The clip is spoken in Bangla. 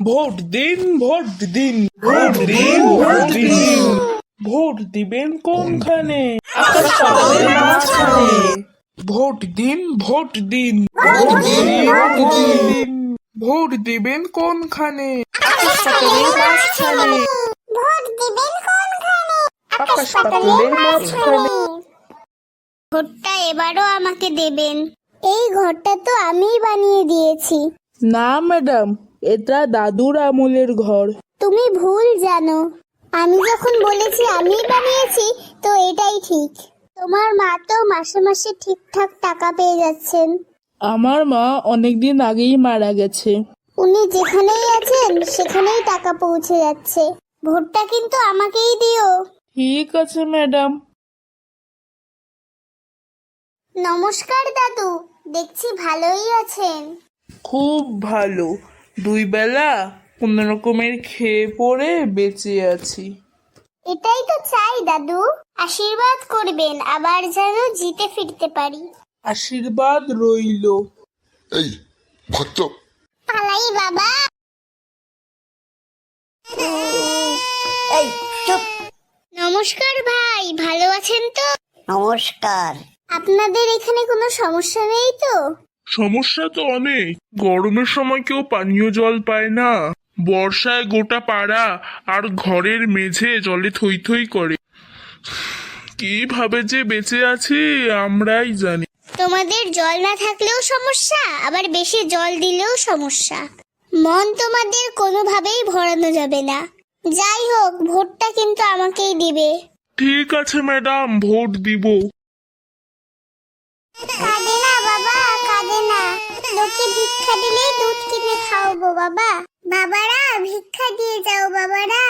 ভোট দিন ভোট দিন ভোট দিন ভোট দিন। ভোট দিবেন কোনখানে? ভোট দিন ভোট দিন ভোট দিবেন কোনখানে? আকাশ পাতালের মাঝখানে। ভোটটা এবারও আমাকে দেবেন। এই ঘরটা তো আমিই বানিয়ে দিয়েছি। না ম্যাডাম। এটা দাদুর আমলের ঘর। তুমি ভুল জানো। আমি যখন বলেছি আমি বানিয়েছি তো এটাই ঠিক। তোমার মা তো মাসে মাসে ঠিকঠাক টাকা পেয়ে যাচ্ছেন। আমার মা অনেকদিন আগেই মারা গেছে। উনি যেখানেই আছেন সেখানেই টাকা পৌঁছে যাচ্ছে। ভোটটা কিন্তু আমাকেই দিও। ঠিক আছে ম্যাডাম। নমস্কার দাদু। দেখছি ভালোই আছেন। খুব ভালো। দুই বেলা কোন রকমের খেয়ে পড়ে বেঁচে আছি। এটাই তো চাই দাদু। আশীর্বাদ করবেন আবার যেন জিতে ফিরতে পারি। আশীর্বাদ রইল। এই ভক্ত। পালাই বাবা। এই চুপ। নমস্কার ভাই। ভালো আছেন তো? নমস্কার। আপনাদের এখানে কোনো সমস্যা নেই তো? সমস্যা তো অনেক। গরমের সময় কেউ পানীয় জল পায় না। বর্ষায় গোটা পাড়া আর ঘরের মেঝে জলে থই থই করে। কীভাবে যে বেঁচে আছি আমরাই জানি। তোমাদের জল না থাকলেও সমস্যা আবার বেশি জল দিলেও সমস্যা। মন তোমাদের কোনোভাবেই ভরানো যাবে না। যাই হোক ভোটটা কিন্তু আমাকেই দিবে। ঠিক আছে ম্যাডাম ভোট দিব। কাঁদে আমাকে ভিক্ষা দিলে দুধ কিনে খাওয়াবো বাবা। বাবারা ভিক্ষা দিয়ে যাও বাবারা।